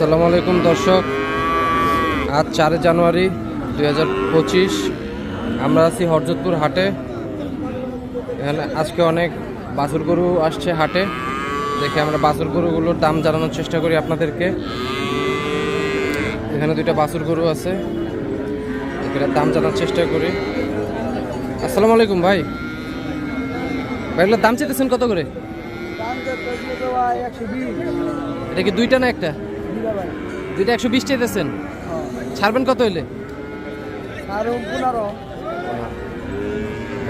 আসসালামু আলাইকুম দর্শক। আজ চার জানুয়ারি দুই হাজার পঁচিশ। আমরা আছি হরজতপুর হাটে। এখানে আজকে অনেক বাছুর গরু আসছে হাটে। দেখে আমরা বাছুর গরুগুলোর দাম জানানোর চেষ্টা করি আপনাদেরকে। এখানে দুইটা বাছুর গরু আছে। এখানে দাম জানার চেষ্টা করি। আসসালামু আলাইকুম ভাই। ভাই এগুলোর দাম চেতেছেন কত করে? এটা কি দুইটা না একটা? দুইটা একশো বিশ চাইতেছেন। ছাড়বেন কত হইলে?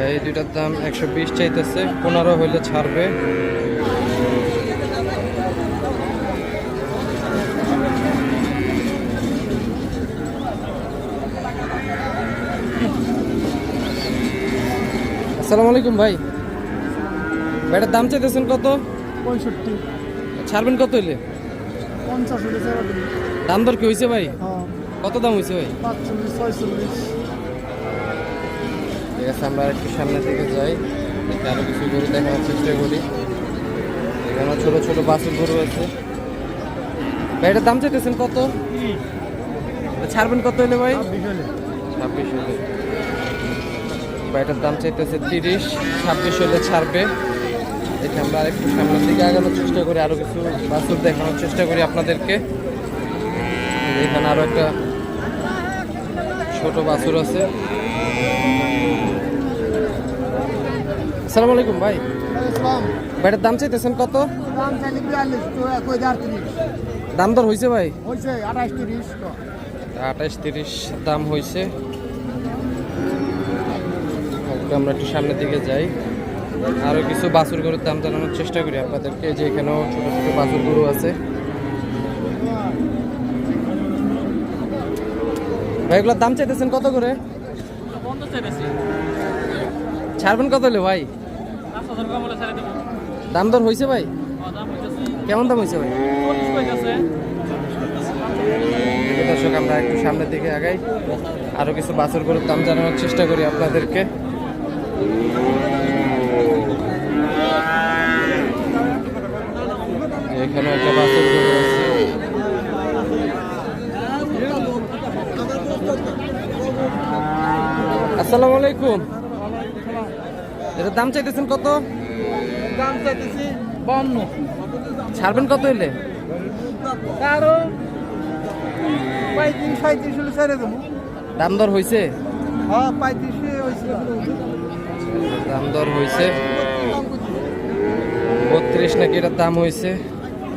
এই দুইটার দাম একশো বিশ চাইতেছে পনেরো হইলে ছাড়বে। আসসালামু আলাইকুম ভাই। ভাইটার দাম চাইতেছেন কত? পঁয়ষট্টি। ছাড়বেন কত হইলে? পঞ্চাশ হলে দাম দর কি হয়েছে ভাই? হ্যাঁ। কত দাম হয়েছে ভাই? পাঁচচল্লিশ ছয়চল্লিশ। ঠিক আছে আমরা একটু সামনের দিকে যাই। দেখি কিছু গরু দেখানোর চেষ্টা করি। এখানে ছোট ছোট বাসের গরু আছে। ভাই এটার দাম চাইতেছেন কত? ছাড়বেন কত হইলে ভাই? ছাব্বিশ হলে ভাই এটার দাম চাইতেছে তিরিশ ছাব্বিশ হলে ছাড়বে। দেখি আমরা আরেকটু সামনের দিকে আগানোর চেষ্টা করি আরও কিছু বাসুর দেখানোর চেষ্টা করি আপনাদেরকে। এখানে আরও একটা ছোট বাছুর আছে। আসসালামু আলাইকুম ভাই। ভাইটার দাম চাইতেছেন কত? দাম দর হয়েছে ভাই? আঠাশ তিরিশ দাম হয়েছে ওকে, আমরা একটু সামনের দিকে যাই। আরও কিছু বাছুর গরুর দাম জানানোর চেষ্টা করি আপনাদেরকে যে এখানেও ছোটো ছোটো বাছুর গরু আছে। ভাই এগুলোর দাম চাইতেছেন কত করে? ছাড়বেন কত হলে ভাই? দাম দর হয়েছে ভাই? কেমন দাম হয়েছে ভাই? দর্শক আমরা একটু সামনের দিকে আগাই। আরও কিছু বাছুর গরুর দাম জানানোর চেষ্টা করি আপনাদেরকে। এখানে একটা বাছুর গরু আছে। আসসালামু আলাইকুম। এটার দাম চাইতেছেন কত? দাম চাইতেছি বান্ন। ছাড়বেন কত হইলে? কারও পঁয়ত্রিশ সাঁত্রিশ হলে ছেড়ে দেবো। দাম দর হয়েছে হ্যাঁ পঁয়ত্রিশে হয়েছে দাম দর হয়েছে বত্রিশ নাকি এটার দাম হয়েছে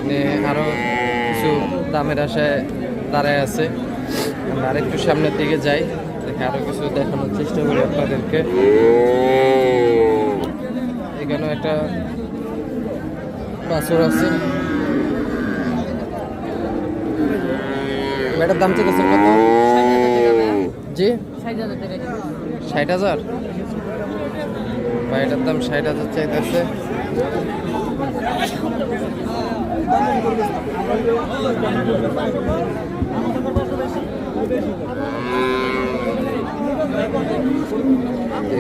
মানে আরও কিছু দামের আশায় দাঁড়ায় আছে। আমরা আরেকটু সামনের দিকে যাই, দেখে আরও কিছু দেখানোর চেষ্টা করি আপনাদেরকে। এখানেও একটা বাছুর আছে। এটার দাম চেয়েছেন কত? জি? ষাট হাজার। বা এটার দাম ষাট হাজার চাইতেছে।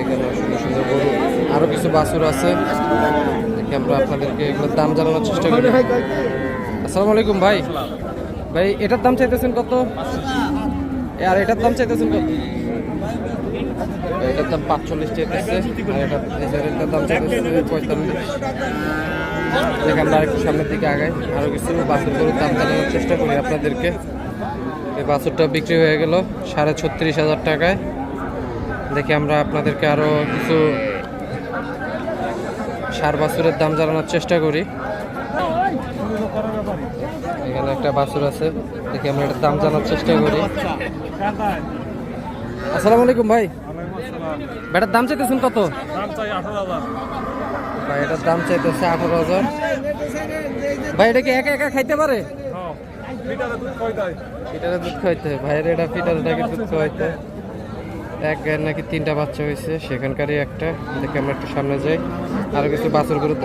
এখানে সুন্দর সুন্দর গরু। আরও কিছু বাছুর আছে। আমরা আপনাদেরকে এগুলোর দাম জানানোর চেষ্টা করি। আসসালামু আলাইকুম ভাই। ভাই, এটার দাম চাইতেছেন কত? আর এটার দাম চাইতেছেন কত? এটার দাম পাঁচচল্লিশ চাইতেছে, আর এটা এটার দাম চাইতেছে পঁয়তাল্লিশ। দেখে আমরা আরেকটু সামনের দিকে আগাই। আরও কিছু বাছুর গরুর দাম জানানোর চেষ্টা করি আপনাদেরকে। এই বাছুরটা বিক্রি হয়ে গেল সাড়ে ছত্রিশ হাজার টাকায়। দেখি আমরা আপনাদেরকে আরও কিছু সার বাছুরের দাম জানানোর চেষ্টা করি। এখানে একটা বাছুর আছে। দেখি আমরা এটার দাম জানার চেষ্টা করি। আসসালামু আলাইকুম ভাই। বেটার দাম চাইতেছেন কত? ভাই, এটার দাম চাইতেছে আঠারো হাজার। ভাই, এটা কি একা একা খাইতে পারে? ভাইয়ের নাকি তিনটা বাচ্চা সেখানকারই একটা। দেখে আমরা সামনে যাই। আরও কিছু বাছুর গরুর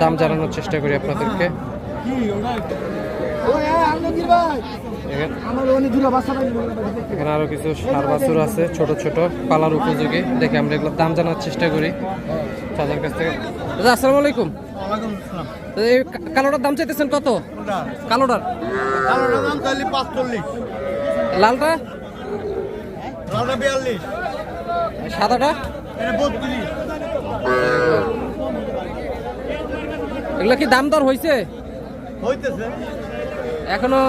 দাম জানানোর চেষ্টা করি আপনাদেরকে। এখানে আরও কিছু সার বাছুর আছে, ছোট ছোট, পালার উপযোগী। দেখে আমরা এগুলোর দাম জানার চেষ্টা করি। তাদের কাছ থেকে দাদা আসসালামু আলাইকুম। এই কালোটার দাম চাইতেছেন কত? কালোটার? কালোটা দাম পাঁচচল্লিশ। লালটা? লালটা বিয়াল্লিশ। সাদাটা? বত্রিশ। এগুলো কি দাম দর হয়েছে হইতেছে। এখনও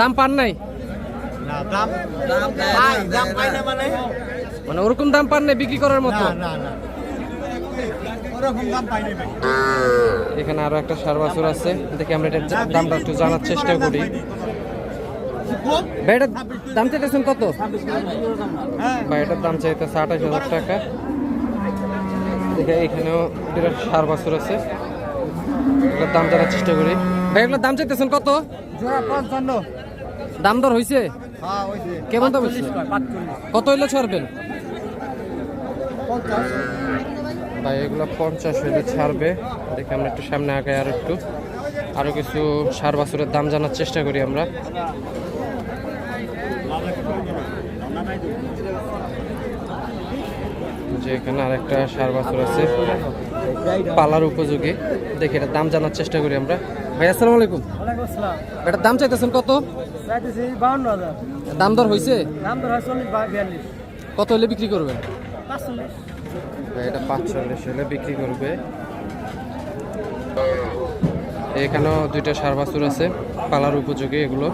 দাম পান নাই? মানে। মানে ওরকম দাম পান নাই বিক্রি করার মতো? না না না ওরকম দাম পাই না ভাই। এখানে আরও একটা সার বাছুর আছে। দেখি আমরা এটার দামটা একটু জানার চেষ্টা করি। ভাই দাম চাইতেছেন কত? এটার দাম চাইতেছে আঠাশ হাজার টাকা। দেখে এখানেও বিরাট সার বাছুর আছে। এটার দাম জানার চেষ্টা করি। ভাই এগুলোর দাম চাইতেছেন কত? পঞ্চান্ন। দাম দর হয়েছে হ্যাঁ কেমন দাম কত হইলে ছাড়বেন? ভাই এগুলো পঞ্চাশ হইলে ছাড়বে। দেখে আমরা একটু সামনে আগাই আর একটু। আরও কিছু সার বাছুরের দাম জানার চেষ্টা করি আমরা। যে এখানে আর একটা সার বাছুর আছে। পালার উপযোগী। দেখি এটার দাম জানার চেষ্টা করি আমরা। ভাই আসসালামু আলাইকুম। এটার দাম চাইতেছেন কত? দাম দর হয়েছে হয় কত হলে বিক্রি করবেন? এটা পাঁচচল্লিশ হলে বিক্রি করবে। এখানেও দুইটা সার বাছুর আছে পালার উপযোগী এগুলো।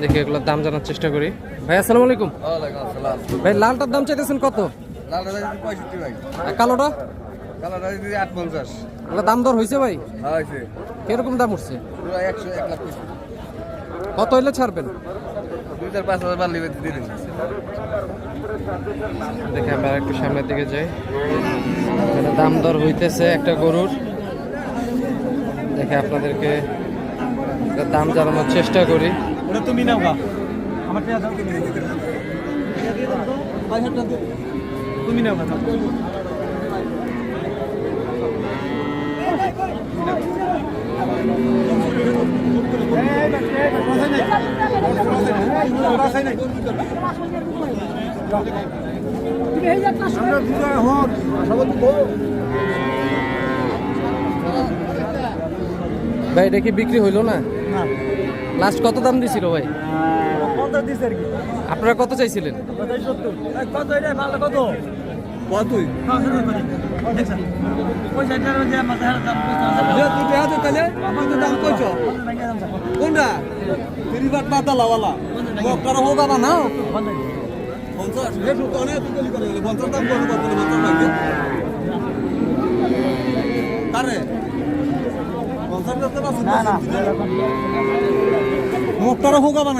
দেখি এগুলোর দাম জানার চেষ্টা করি। ভাই আসসালামু আলাইকুম। ভাই লালটার দাম চাইতেছেন কত? কালোটা? এগুলো দাম দর হয়েছে ভাই? হয়েছে। কীরকম দাম উঠছে? কত হইলে ছাড়বেন? চার পাঁচ হাজার বাড়লি দিয়ে দিন দেখে আমরা একটু সামনের দিকে যাই। দাম দর হইতেছে একটা গরুর। দেখে আপনাদেরকে দাম জানানোর চেষ্টা করি। ওটা তুমি নাও আমার টাকা দাও তুমি ভাই এটা কি বিক্রি হইল না? লাস্ট কত দাম দিছিল ভাই? আপনারা কত চাইছিলেন? কত কত কতই দেখছেন পয়সা টাকা দিয়ে মাথা হারা দাম তুই দেয়া তো তাহলে আমার তো দাম কইছ। কোনটা? তিরিশ বাট পাতা লাওয়ালা মক্কার হোক আবার